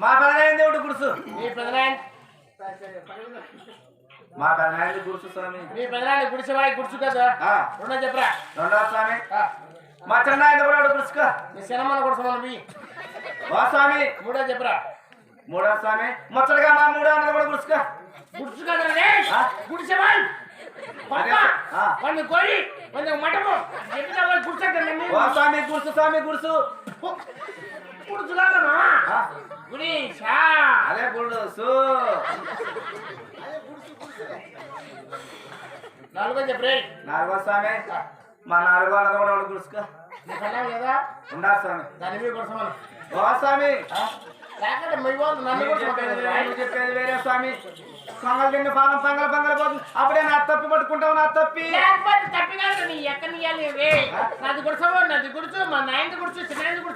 మా పెదనాయన దేవుడు గుడుసు. మీ పెదనాయన. మా పెదనాయన గుడుసు స్వామి. మీ పెదనాయన గుడిసెవాయి గుడిసు కదా? రెండో చెప్పరా? రెండో స్వామి. మా చిన్నాయన కూడా గుడుసుకో? మీ సినిమాను గుడిసమని మీ ఓ స్వామి. మూడో చెప్పరా? మూడో స్వామి. ముచ్చటగా మా మూడో అన్నది కూడా గుడుసుకో? గుడిసు కదా రే? ఆ? గుడిసెవాయి అదే, పప్ప ఆ. వంద కోడి వంద మటము ఎక్కడ వాళ్ళు కాదమ్మా ఆ, గుడిసా అదే గుడుసు నాలుగో చెప్పరే నాలుగో స్వామి. మా నాలుగో అన్నది కూడా గుడుసుకో నీ పెళ్ళాం లేదా ఉండా స్వామి. దాని మీద గుడిసమను ఓ స్వామి. లేకపోతే మీ వాళ్ళు నన్ను నువ్వు చెప్పేది వేరే, స్వామి. పొంగల్ పాలం పంగల పంగల పోతుంది అప్పుడే నా తప్పి పట్టుకుంటావు నా తప్పి. లేకపోతే తప్పిగా నీ ఎక్కడ నీయాలి రే నాది గుడిసవో నాది గుడిచు మా నాయనది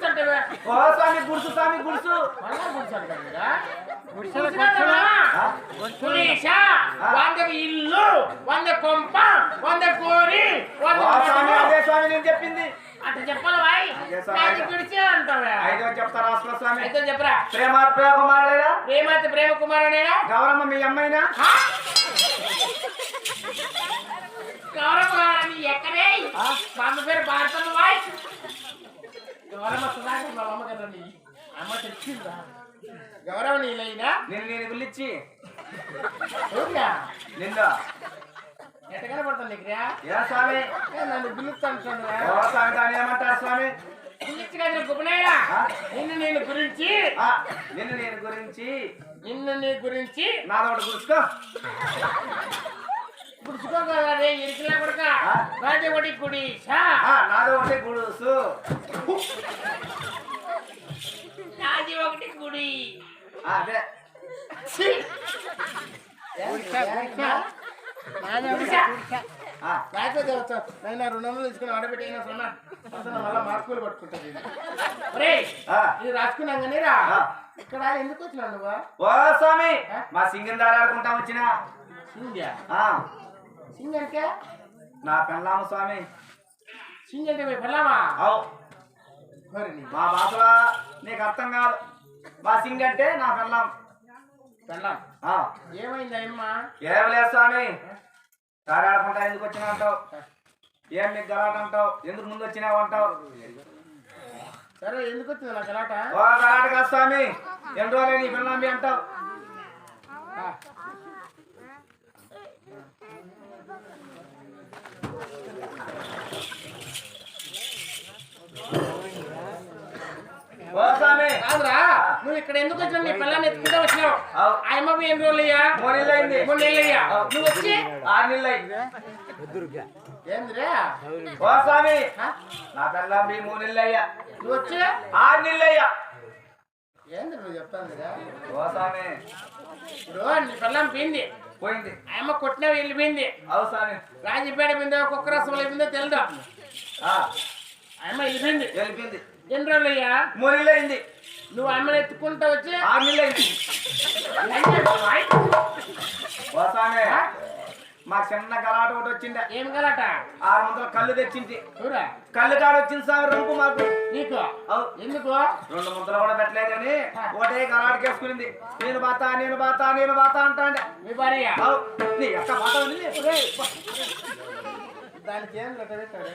అంటే ఓ స్వామి గుడుసు స్వామి గుడుసు. మళ్ళా? గుడిసా వంద ఇల్లు వంద కొంప వంద కోరి వంద స్వామి. అదే స్వామి నేను చెప్పింది. అట్లా చెప్పాలి వాయ్. నాది అంటావా? ఐదో చెప్తా రాసుకో స్వామి? అయితే చెప్పరా? ప్రేమ ప్రేమ కుమారుడేనా? ప్రేమతి ప్రేమ కుమారుడేనా? గౌరమ్మ మీ అమ్మాయినా? గౌరవ ఎక్కడే మా అమ్మ పేరు భారతమ్మ వాయ్ గౌరవ సుధాకర్ మా అమ్మ కదా నీ? అమ్మ తెచ్చిందా? గౌరవ నీలైనా? నేను నేను పిలిచి. అవునా స్వామి? నన్ను పిలుస్తాను స్వామి దాన్ని ఏమంటారు స్వామి? పిలిచిగా గుబనయ్యా? నిన్ను నేను గురించి? నిన్ను నేను గురించి? నిన్ను నీ గురించి? నాదొకటి గుడుచుకో గుర్తుకోగలరా రే ఇరికిలా కొడక? రాజే ఒకటి కుడి షా ఆ, నాదొకటి గుడుసు. నాది ఒకటి ఆ, అదే! గుడిసా. ఆ, లేకపోతే వస్తా. నాయనా రెండు వందలు తీసుకుని ఆడబెట్టిన సొన్నా అసలు మళ్ళా మార్కులు పట్టుకుంటుంది ఇది రాసుకున్నాం కానీ రా ఇక్కడ ఎందుకు వచ్చినావు నువ్వు ఓ స్వామి మా సింగిల్ దారి ఆడుకుంటా వచ్చిన. ఆ, సింగ్ అంటే నా పెళ్ళాము స్వామి. సింగ్ అంటే మీ పిల్లమా అవు మా భాషలో నీకు అర్థం కాదు. మా సింగ్ అంటే నా పెళ్ళాం. పిల్లం ఆ, ఏమైంది అమ్మా ఏం లేదు స్వామి. దారి ఆడుకుంటా ఎందుకు వచ్చినా అంటావు? ఏం నీకు గలాట అంటావు? ఎందుకు ముందు వచ్చినావు అంటావు? సరే ఎందుకు వచ్చింది నా గలాట? ఓ గలాట కాదు స్వామి. ఎన్ని రోజులే నీ పెళ్ళాంబి అంటావు ఆ. ఓ స్వామి కాదురా నువ్వు ఇక్కడ ఎందుకు వచ్చినావు? నీ పిల్లని ఎత్తుకుంటూ వచ్చినావు. అవు. ఆ అమ్మకు ఎన్ని రోజులు అయ్యా మూడు అయింది. మూడు నెలలు అయ్యా. నువ్వు వచ్చి. ఆరు నెలలు ఏందిరా? ఓ స్వామి? నా పెళ్ళాంబి మూడు నెలలు అయ్యా. నువ్వు వచ్చి. ఆరు నెలలు అయ్యా. ఏంది నువ్వు చెప్తాను ఓ స్వామి. ఇప్పుడు నీ పిల్లం పోయింది. పోయింది. ఆ అమ్మ కొట్టినా వెళ్ళిపోయింది అవు స్వామి. రాజపేట పోయిందో కుక్క రసం అయిపోయిందో తెలుదా? అమ్మ వెళ్ళిపోయింది ఎన్ని రోజులు అయ్యా మూడు నెలలు అయింది నువ్వు అమ్మని ఎత్తుకుంటా వచ్చి? ఓ స్వామి మా చిన్న గలాట ఒకటి వచ్చింది. ఏం గలట? ఆరు వందల కళ్ళు తెచ్చింది. చూరా కళ్ళు కాడ వచ్చింది స్వామి రంపు మాకు. నీకు? ఎందుకు? రెండు ముద్దలు కూడా పెట్టలేదు కానీ ఒకటే గలాటకేసుకునింది నేను బాత నేను బాత నేను బాత అంటాండే మీ భార్య? నీ బాత. దానికి ఏం లెక్క పెట్టాడు?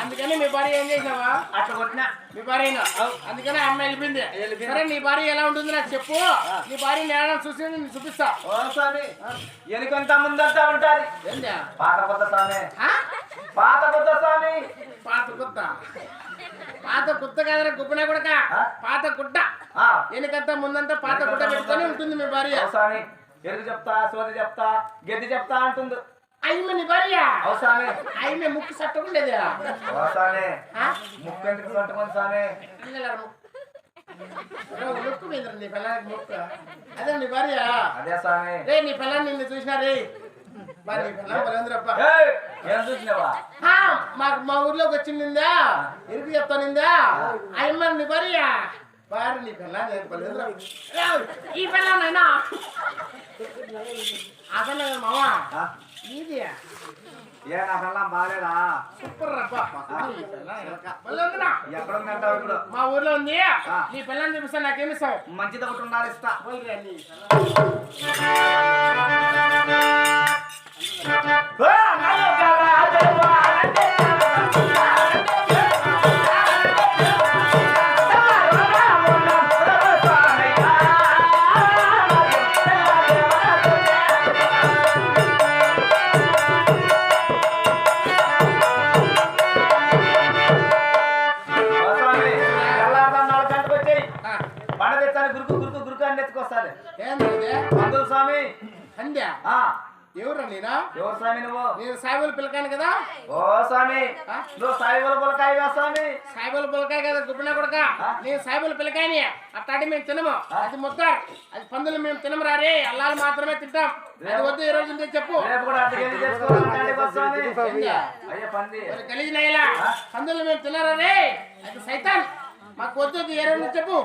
అందుకని మీ భార్య ఏం చేసినావా? అట్లా కొట్టినా. మీ భార్య అందుకని అమ్మాయి వెళ్ళిపోయింది. సరే నీ భార్య ఎలా ఉంటుంది నాకు చెప్పు. నీ భార్య నేడం చూసి నేను చూపిస్తా. ఓ స్వామి ఎనుకంత ముందంతా ఏంటా? పాత కొత్త స్వామి? పాత కొత్త స్వామి. పాత కుత్త. పాత కుత్త కాదరా గుబ్బన కొడక. ఆ? పాత ఆ, వెనకంతా ముందంతా పాత గుడ్డ పెట్టుకొని ఉంటుంది మీ భార్య. స్వామి ఎరుగు చెప్తా సోది చెప్తా గెద్ది చెప్తా అంటుంది. అయ్యమ్మ నీ భార్య అయ్యమ్మ ముక్కు సట్టుకుండేది. ఓ స్వామి ముక్కు ఎందుకు పట్టుకొని స్వామి ముక్కు. మీద నీ పిల్లలకి ముక్కు. అదే నీ భార్య. అదే స్వామి రే నీ పిల్లని నిన్ను చూసినా రే. మాకు మా ఊర్లోకి వచ్చిందిందా ఇరుకు చెప్తానిందా అయ్యమ్మ నీ భార్య. భార్య నీ పిల్ల నేను బలేంద్ర ఈ పిల్లనైనా అసలు మావా? ఆ? ఇది ఏ నా పిల్లం బాగాలేదా సూపర్ రబ్బా నీ పిల్లం మళ్ళీ ఉందినా? ఎక్కడ ఉందంటావు ఇప్పుడు? మా ఊర్లో ఉంది. నీ పిల్లని చూపిస్తా నాకేమిస్తావు మంచిది ఒకటి ఉండాలి ఇస్తా. ఆ. ఎవరు నేనా? ఎవరు స్వామి నువ్వు? నేను సాయిబుల్ పిల్లకాను కదా? ఓ స్వామి? నువ్వు సాయిబుల పులకాయగా స్వామి? సాయిబుల్ పిల్లకాయ కదా గుబ్బిన కొడక? నేను సాయిబుల్ పిల్లకాయని. అట్టాడి మేము తినము. అది ముద్దార్. అది పందులు మేము తినము రారే అల్లాలు మాత్రమే తింటాం. అది వద్దు ఈ రోజు ఉంటే చెప్పు. గలీజ్ నయ్యలా పందులు మేము తినరా రే? అది సైతాన్. మాకు వద్దు ఏ రోజు చెప్పు.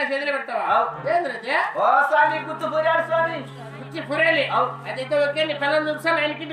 నా పెడతావా? ఓ స్వామి గుర్తు పోరాడు స్వామి. గుర్తి పురేలి. అదైతే ఓకే నీ పిల్లలు చూపిస్తాను ఆయనకి